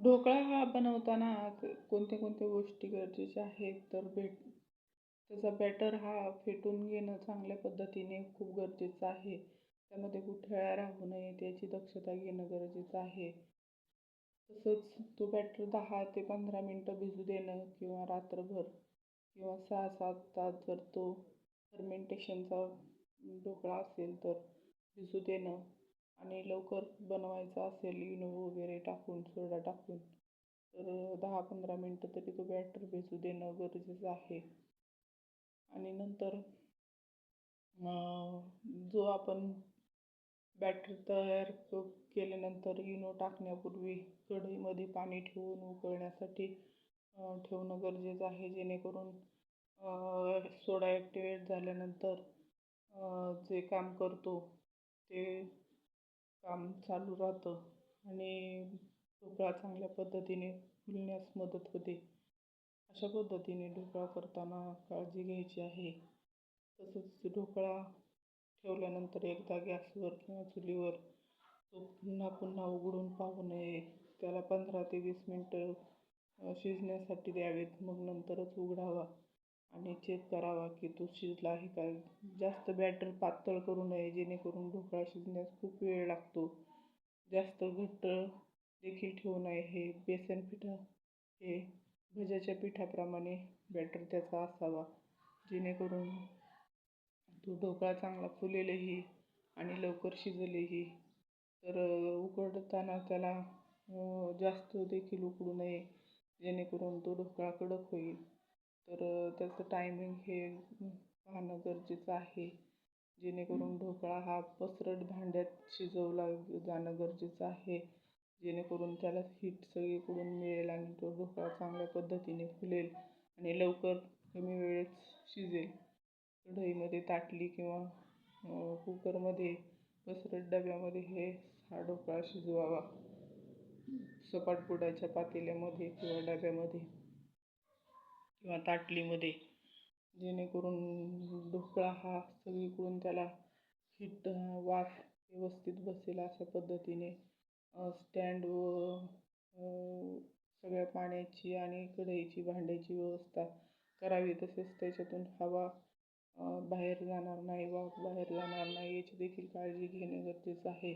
ढोकळा हा बनवताना कोणत्या कोणत्या गोष्टी गरजेच्या आहेत? तर भेट त्याचा बॅटर हा फेटून घेणं चांगल्या पद्धतीने खूप गरजेचं आहे. त्यामध्ये गुठळ्या राहू नये त्याची दक्षता घेणं गरजेचं आहे. तसंच तो बॅटर दहा ते पंधरा मिनटं भिजू देणं किंवा रात्रभर किंवा सहा सात तास जर तो फर्मेंटेशनचा ढोकळा असेल तर भिजू देणं आणि लवकर बनवायचा असेल इनो वगैरे टाकून सोडा टाकून तर दहा पंधरा मिनटं तरी तो बॅटर भिजू देणं गरजेचं आहे. आणि नंतर जो आपण बॅटर तयार केल्यानंतर इनो टाकण्यापूर्वी कढईमध्ये पाणी ठेवून उकळण्यासाठी ठेवणं गरजेचं आहे. जेणेकरून सोडा ॲक्टिवेट झाल्यानंतर जे काम करतो ते काम चालू राहतं आणि ढोकळा चांगल्या पद्धतीने फुलण्यास मदत होते. अशा पद्धतीने ढोकळा करताना काळजी घ्यायची आहे. तसंच ढोकळा ठेवल्यानंतर एकदा गॅसवर किंवा चुलीवर तो पुन्हा पुन्हा उघडून पाहू नये. त्याला पंधरा ते वीस मिनटं शिजण्यासाठी द्यावेत मग नंतरच उघडावा. आणि चेक करावा की तो शिजला आहे का? जास्त बॅटर पातळ करू नये जेणेकरून ढोकळा शिजण्यास खूप वेळ लागतो. जास्त घट्ट देखील ठेवू नये. हे बेसन पिठा हे भज्याच्या पिठाप्रमाणे बॅटर त्याचा असावा जेणेकरून तो ढोकळा चांगला फुलेलही आणि लवकर शिजलेही. तर उकडताना त्याला जास्त देखील उकडू नये जेणेकरून तो ढोकळा कडक होईल. तर त्याचं टायमिंग हे पाहणं गरजेचं आहे. जेणेकरून ढोकळा हा पसरट भांड्यात शिजवला जाणं गरजेचं आहे. जेणेकरून त्याला हीट सगळीकडून मिळेल आणि तो ढोकळा चांगल्या पद्धतीने फुलेल आणि लवकर कमी वेळेत शिजेल. कढईमध्ये ताटली किंवा कुकरमध्ये पसरट डब्यामध्ये हे हा ढोकळा शिजवावा. सपाट बुडाच्या पातेल्यामध्ये किंवा डब्यामध्ये. किंवा ताटलीमध्ये जेणेकरून ढोकळा हा सगळीकडून त्याला हिट वाफ व्यवस्थित बसेल अशा पद्धतीने. स्टँड व सगळ्या पाण्याची आणि कढईची भांड्याची व्यवस्था करावी. तसेच त्याच्यातून हवा बाहेर जाणार नाही वाफ बाहेर जाणार नाही याची देखील काळजी घेणे गरजेचं आहे.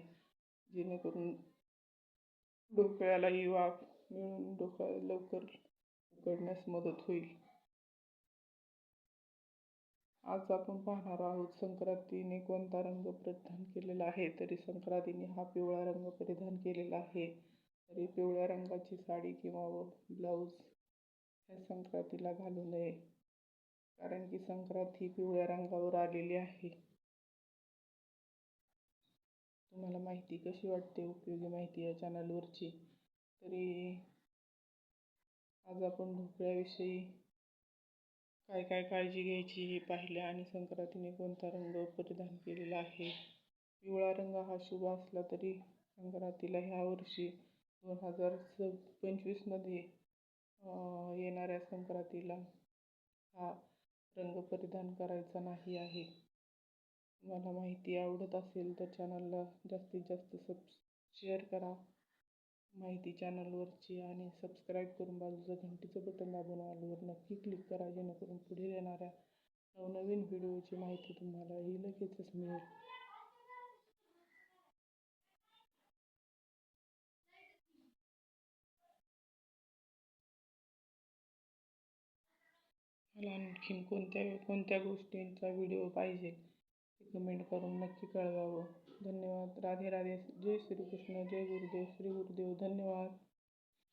जेणेकरून ढोकळ्यालाही वाफ मिळून ढोकळा लवकर उकडण्यास मदत होईल. आज आपण पाहणार आहोत संक्रांतीने कोणता रंग परिधान केलेला आहे? तरी संक्रांतीने हा पिवळा रंग परिधान केलेला आहे. तरी पिवळ्या रंगाची साडी किंवा ब्लाऊज ह्या संक्रांतीला घालू नये. कारण की संक्रांत ही पिवळ्या रंगावर आलेली आहे. तुम्हाला माहिती कशी वाटते? उपयोगी माहिती या चॅनलवरची तरी आज आपण ढोकळ्याविषयी काय काय काळजी घ्यायची हे पाहिले आणि संक्रांतीने कोणता रंग परिधान केलेला आहे? पिवळा रंग हा शुभ असला तरी संक्रांतीला ह्या वर्षी दोन हजार स पंचवीसमध्ये येणाऱ्या संक्रांतीला हा रंग परिधान करायचा नाही आहे. मला माहिती आवडत असेल तर चॅनलला जास्तीत जास्त सब शेअर करा. माहिती चॅनलवरची आणि सबस्क्राईब करून बाजूचं घंटीचं बटन दाबून ऑलवर नक्की क्लिक करा जेणेकरून पुढे येणाऱ्या नवनवीन व्हिडिओची माहिती तुम्हाला ही लगेचच मिळेल. मला आणखीन कोणत्या कोणत्या गोष्टींचा व्हिडिओ पाहिजे? कमेंट करून नक्की कळवावं. धन्यवाद. राधे राधे. जय श्रीकृष्ण. जय गुरुदेव. श्री गुरुदेव. धन्यवाद.